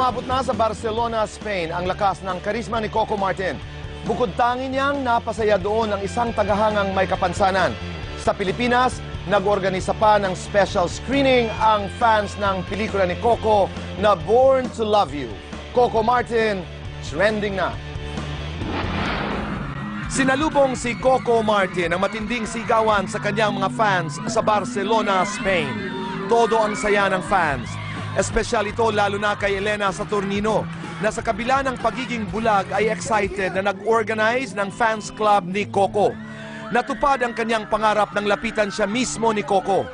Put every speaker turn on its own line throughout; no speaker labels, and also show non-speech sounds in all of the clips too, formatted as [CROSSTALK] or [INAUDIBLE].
Umabot na sa Barcelona, Spain ang lakas ng karisma ni Coco Martin. Bukod tangi niyang napasaya doon ang isang tagahangang may kapansanan. Sa Pilipinas, nag-organisa pa ng special screening ang fans ng pelikula ni Coco na Born to Love You. Coco Martin, trending na. Sinalubong si Coco Martin ang matinding sigawan sa kanyang mga fans sa Barcelona, Spain. Todo ang saya ng fans. Espesyal ito lalo na kay Elena Saturnino na sa kabila ng pagiging bulag ay excited na nag-organize ng fans club ni Coco. Natupad ang kanyang pangarap nang lapitan siya mismo ni Coco.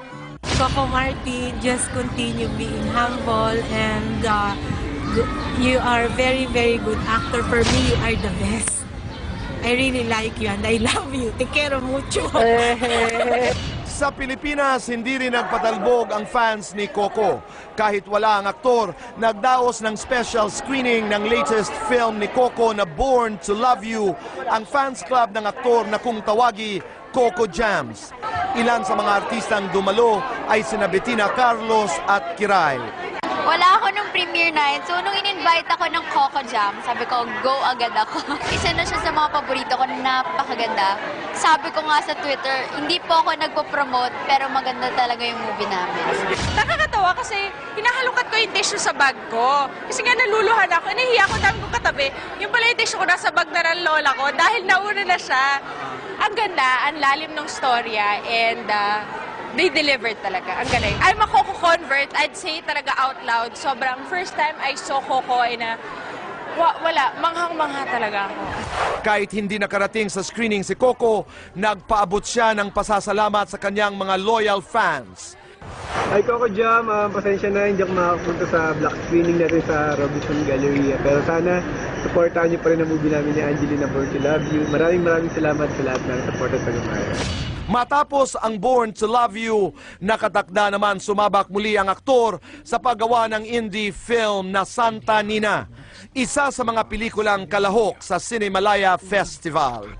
Coco Martin, just continue being humble and uh, you are very, very good actor. For me, you are the best. I really like you and I love you. Te quiero mucho. [LAUGHS]
Sa Pilipinas, hindi rin nagpatalbog ang fans ni Coco. Kahit wala ang aktor, nagdaos ng special screening ng latest film ni Coco na Born to Love You, ang fans club ng aktor na kung tawagi Coco Jams. Ilan sa mga artistang dumalo ay sina Bettina Carlos at Kiray.
Wala ako nung premiere night. So, nung in-invite ako ng Coco Jam, sabi ko, go agad ako. [LAUGHS] Isa na siya sa mga paborito ko na napakaganda. Sabi ko nga sa Twitter, hindi po ako nagpo-promote, pero maganda talaga yung movie namin.
Nakakatawa kasi hinahalukat ko yung tissue sa bag ko. Kasi nga naluluhan ako, nahihiya ko dami ko katabi. Yung pala yung tissue ko nasa bag na ng lola ko dahil nauna na siya. Ang ganda, ang lalim ng storya and uh, they delivered talaga. Ang galing. I'm a Coco convert. I'd say talaga out loud. Sobrang first time I saw Coco ay na wa, wala, manghang-mangha talaga ako.
Kahit hindi nakarating sa screening si Coco, nagpaabot siya ng pasasalamat sa kanyang mga loyal fans.
Hi Coco Jam, Ah, pasensya na hindi ako makapunta sa black screening natin sa Robinson Galleria. Pero sana supportahan niyo pa rin ang movie namin ni Angelina Born to Love You. Maraming maraming salamat sa lahat ng supporters sa Gamaya.
Matapos ang Born to Love You, nakatakda naman sumabak muli ang aktor sa paggawa ng indie film na Santa Nina, isa sa mga pelikulang kalahok sa Cinemalaya Festival.